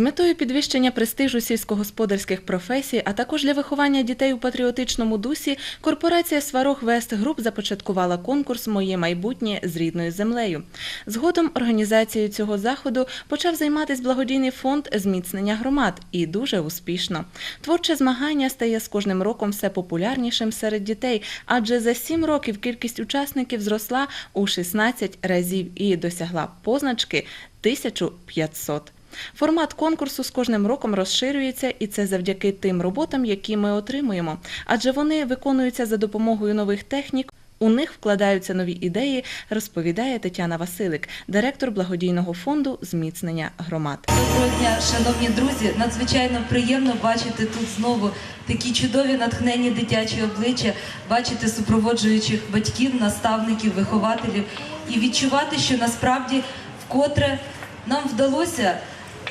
З метою підвищення престижу сільськогосподарських професій, а також для виховання дітей у патріотичному дусі, корпорація Сварог Вест Груп започаткувала конкурс Моє майбутнє з рідною землею. Згодом організацією цього заходу почав займатися благодійний фонд зміцнення громад і дуже успішно. Творче змагання стає з кожним роком все популярнішим серед дітей, адже за сім років кількість учасників зросла у 16 разів і досягла позначки 1500. Формат конкурсу з кожним роком розширюється, і це завдяки тим роботам, які ми отримуємо. Адже вони виконуються за допомогою нових технік. У них вкладаються нові ідеї, розповідає Тетяна Василик, директор благодійного фонду зміцнення громад. Доброго дня, шановні друзі. Надзвичайно приємно бачити тут знову такі чудові натхнені дитячі обличчя, бачити супроводжуючих батьків, наставників, вихователів і відчувати, що насправді вкотре нам вдалося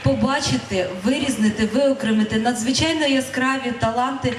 побачити, вирізнити, виокремити надзвичайно яскраві таланти е,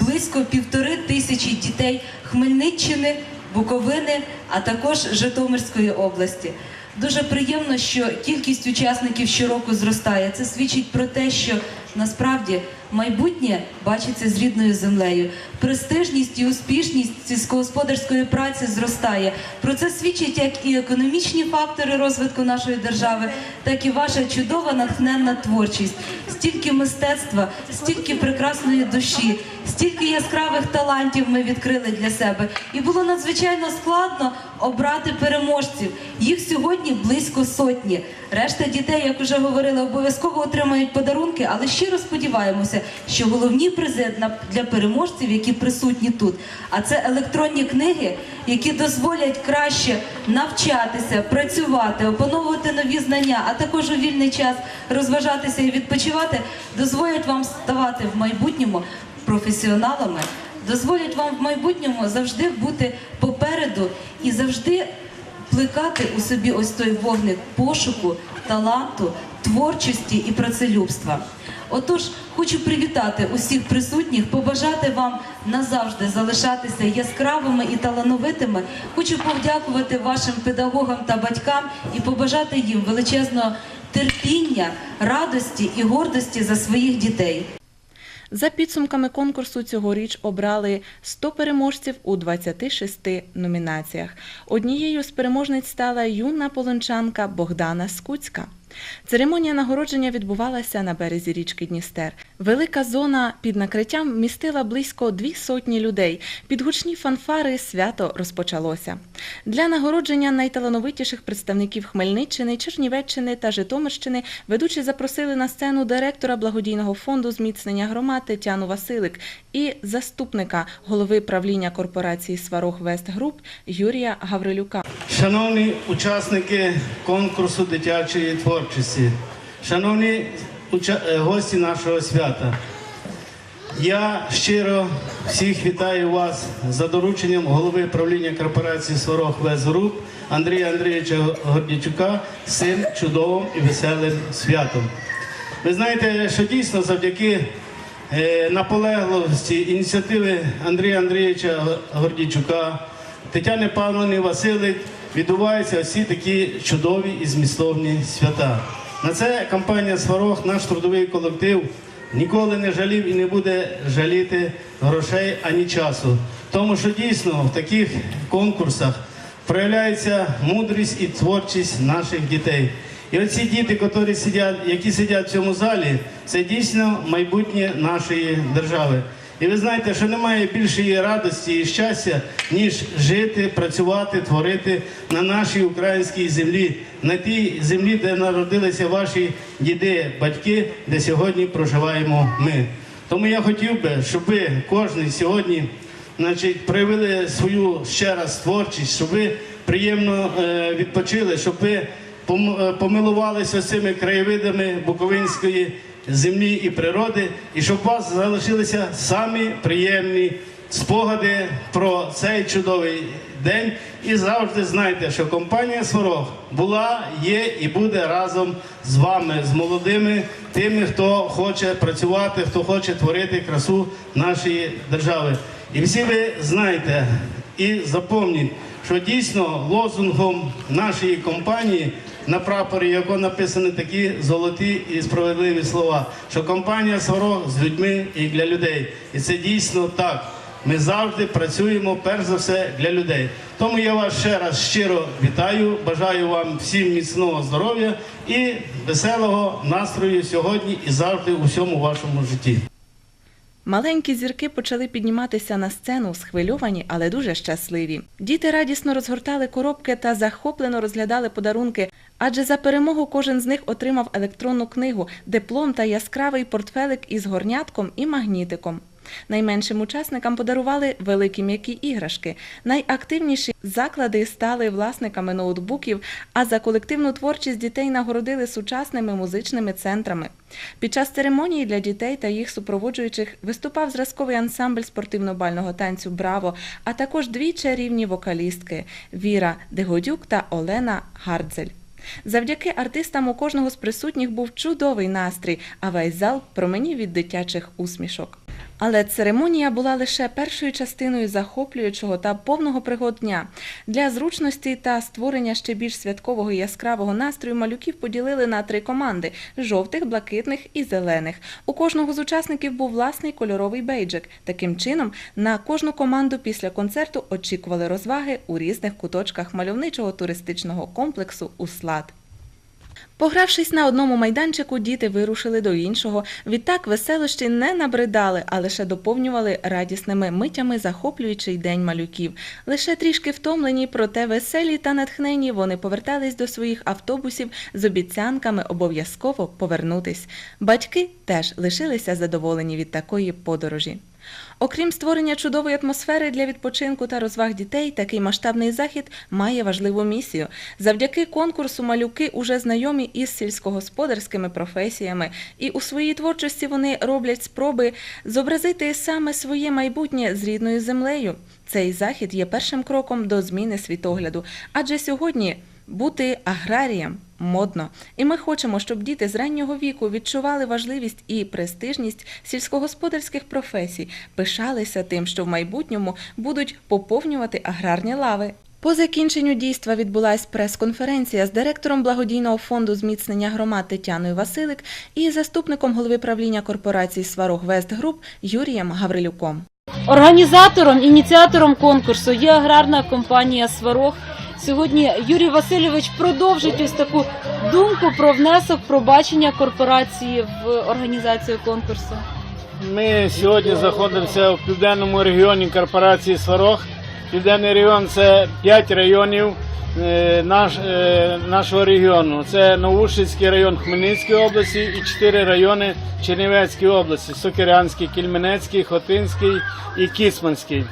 близько півтори тисячі дітей Хмельниччини, Буковини, а також Житомирської області. Дуже приємно, що кількість учасників щороку зростає. Це свідчить про те, що насправді майбутнє бачиться з рідною землею. Престижність і успішність сільськогосподарської праці зростає. Про це свідчать як і економічні фактори розвитку нашої держави, так і ваша чудова натхненна творчість. Стільки мистецтва, стільки прекрасної душі, стільки яскравих талантів ми відкрили для себе. І було надзвичайно складно обрати переможців. Їх сьогодні близько сотні. Решта дітей, як вже говорили, обов'язково отримають подарунки, але щиро сподіваємося, що головні призи для переможців, які присутні тут, а це електронні книги, які дозволять краще навчатися, працювати, опановувати нові знання, а також у вільний час розважатися і відпочивати, дозволять вам ставати в майбутньому професіоналами, дозволять вам в майбутньому завжди бути попереду і завжди плекати у собі ось той вогник пошуку, таланту, творчості і працелюбства. Отож, хочу привітати усіх присутніх, побажати вам назавжди залишатися яскравими і талановитими. Хочу подякувати вашим педагогам та батькам і побажати їм величезного терпіння, радості і гордості за своїх дітей. За підсумками конкурсу цьогоріч обрали 100 переможців у 26 номінаціях. Однією з переможниць стала юна полончанка Богдана Скуцька. Церемонія нагородження відбувалася на березі річки Дністер. Велика зона під накриттям вмістила близько дві сотні людей. Під гучні фанфари свято розпочалося. Для нагородження найталановитіших представників Хмельниччини, Чернівеччини та Житомирщини ведучі запросили на сцену директора благодійного фонду зміцнення громад Тетяну Василик і заступника голови правління корпорації Сварог Вест Груп Юрія Гаврилюка. Шановні учасники конкурсу дитячої творчості, шановні е, гості нашого свята, я щиро всіх вітаю вас за дорученням голови правління корпорації Сварог Везгруп Андрія Андрійовича Гордічука з цим чудовим і веселим святом. Ви знаєте, що дійсно завдяки е, наполегливості ініціативи Андрія Андрійовича Гордічука, Тетяни Павловни Василик відбуваються всі такі чудові і змістовні свята. На це компанія Сварог, наш трудовий колектив, ніколи не жалів і не буде жаліти грошей ані часу. Тому що дійсно в таких конкурсах проявляється мудрість і творчість наших дітей. І оці діти, які сидять, в цьому залі, це дійсно майбутнє нашої держави. І ви знаєте, що немає більшої радості і щастя, ніж жити, працювати, творити на нашій українській землі, на тій землі, де народилися ваші діди, батьки, де сьогодні проживаємо ми. Тому я хотів би, щоб ви кожен сьогодні значить, проявили свою ще раз творчість, щоб ви приємно е, відпочили, щоб ви е, помилувалися цими краєвидами Буковинської землі і природи, і щоб у вас залишилися самі приємні спогади про цей чудовий день. І завжди знайте, що компанія Сварог була, є і буде разом з вами, з молодими, тими, хто хоче працювати, хто хоче творити красу нашої держави. І всі ви знаєте і запомніть, що дійсно лозунгом нашої компанії на прапорі якого написані такі золоті і справедливі слова, що компанія Сварог з людьми і для людей. І це дійсно так. Ми завжди працюємо перш за все для людей. Тому я вас ще раз щиро вітаю. Бажаю вам всім міцного здоров'я і веселого настрою сьогодні і завжди у всьому вашому житті. Маленькі зірки почали підніматися на сцену, схвильовані, але дуже щасливі. Діти радісно розгортали коробки та захоплено розглядали подарунки, адже за перемогу кожен з них отримав електронну книгу, диплом та яскравий портфелик із горнятком і магнітиком. Найменшим учасникам подарували великі м'які іграшки. Найактивніші заклади стали власниками ноутбуків, а за колективну творчість дітей нагородили сучасними музичними центрами. Під час церемонії для дітей та їх супроводжуючих виступав зразковий ансамбль спортивно-бального танцю Браво, а також дві чарівні вокалістки Віра Дегодюк та Олена Гардзель. Завдяки артистам у кожного з присутніх був чудовий настрій, а весь зал променів від дитячих усмішок. Але церемонія була лише першою частиною захоплюючого та повного пригод дня. Для зручності та створення ще більш святкового і яскравого настрою малюків поділили на три команди: жовтих, блакитних і зелених. У кожного з учасників був власний кольоровий бейджик. Таким чином, на кожну команду після концерту очікували розваги у різних куточках мальовничого туристичного комплексу Услад. Погравшись на одному майданчику, діти вирушили до іншого. Відтак веселощі не набридали, а лише доповнювали радісними митями захоплюючий день малюків. Лише трішки втомлені, проте веселі та натхнені вони повертались до своїх автобусів з обіцянками обов'язково повернутись. Батьки теж лишилися задоволені від такої подорожі. Окрім створення чудової атмосфери для відпочинку та розваг дітей, такий масштабний захід має важливу місію. Завдяки конкурсу малюки уже знайомі із сільськогосподарськими професіями, і у своїй творчості вони роблять спроби зобразити саме своє майбутнє з рідною землею. Цей захід є першим кроком до зміни світогляду, адже сьогодні бути аграрієм модно. І ми хочемо, щоб діти з раннього віку відчували важливість і престижність сільськогосподарських професій, пишалися тим, що в майбутньому будуть поповнювати аграрні лави. По закінченню дійства відбулась прес-конференція з директором благодійного фонду зміцнення громад Тетяною Василик і заступником голови правління корпорації Сварог Вест Груп Юрієм Гаврилюком. Організатором, ініціатором конкурсу є аграрна компанія Сварог. Сьогодні Юрій Васильович продовжить ось таку думку про внесок, про бачення корпорації в організацію конкурсу. Ми сьогодні знаходимося в південному регіоні корпорації Сварог. Південний регіон це 5 районів е, наш, е, нашого регіону. Це Новушицький район Хмельницької області і 4 райони Чернівецької області: Сокирянський, Кільменецький, Хотинський і Кіцманський.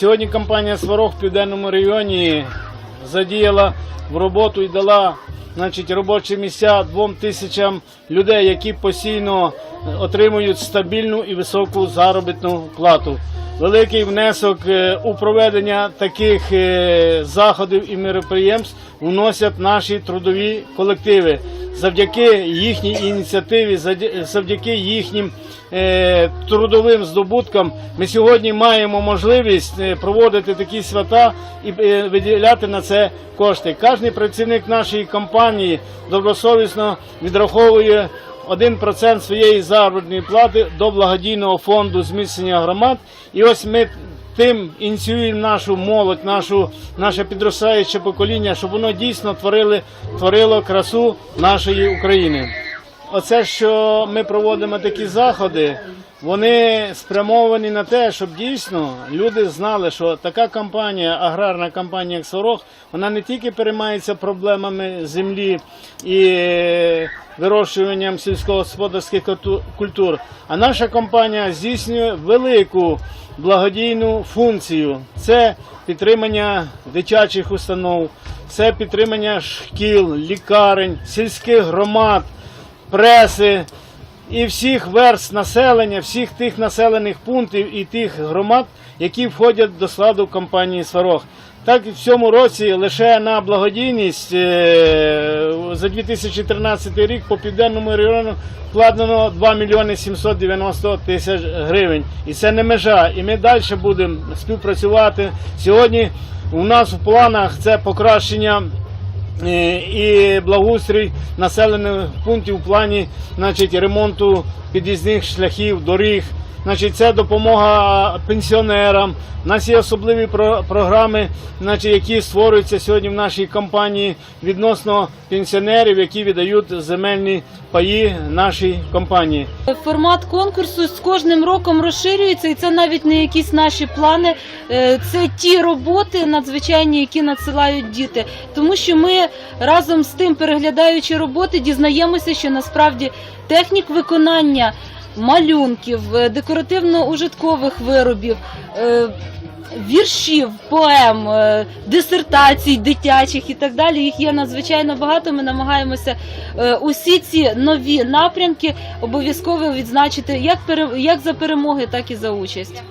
Сьогодні компанія Сварог в південному районі задіяла в роботу і дала значить, робочі місця двом тисячам людей, які постійно отримують стабільну і високу заробітну плату. Великий внесок е, у проведення таких е, заходів і мероприємств вносять наші трудові колективи. Завдяки їхній ініціативі, завдяки їхнім е, трудовим здобуткам, ми сьогодні маємо можливість проводити такі свята і виділяти на це кошти. Кожний працівник нашої компанії добросовісно відраховує 1% своєї заробітної плати до благодійного фонду зміцнення громад. І ось ми тим ініціюємо нашу молодь, нашу, наше підростаюче покоління, щоб воно дійсно творили, творило красу нашої України. Оце, що ми проводимо такі заходи, вони спрямовані на те, щоб дійсно люди знали, що така компанія, аграрна компанія як Сорог, вона не тільки переймається проблемами землі і вирощуванням сільськогосподарських культур, а наша компанія здійснює велику благодійну функцію. Це підтримання дитячих установ, це підтримання шкіл, лікарень, сільських громад преси і всіх верст населення, всіх тих населених пунктів і тих громад, які входять до складу компанії Сварог. Так і в цьому році лише на благодійність е, за 2013 рік по південному району вкладено 2 мільйони 790 тисяч гривень. І це не межа. І ми далі будемо співпрацювати. Сьогодні у нас в планах це покращення і благоустрій населених пунктів в плані значить, ремонту під'їзних шляхів, доріг. Значить, це допомога пенсіонерам. У нас є особливі про- програми, значить, які створюються сьогодні в нашій компанії відносно пенсіонерів, які віддають земельні паї нашій компанії. Формат конкурсу з кожним роком розширюється, і це навіть не якісь наші плани. е, Це ті роботи надзвичайні, які надсилають діти. Тому що ми разом з тим, переглядаючи роботи, дізнаємося, що насправді технік виконання малюнків, е, декоративно-ужиткових виробів. е, Віршів, поем, е, дисертацій дитячих і так далі. Їх є надзвичайно багато. Ми намагаємося усі ці нові напрямки обов'язково відзначити як за перемоги, так і за участь.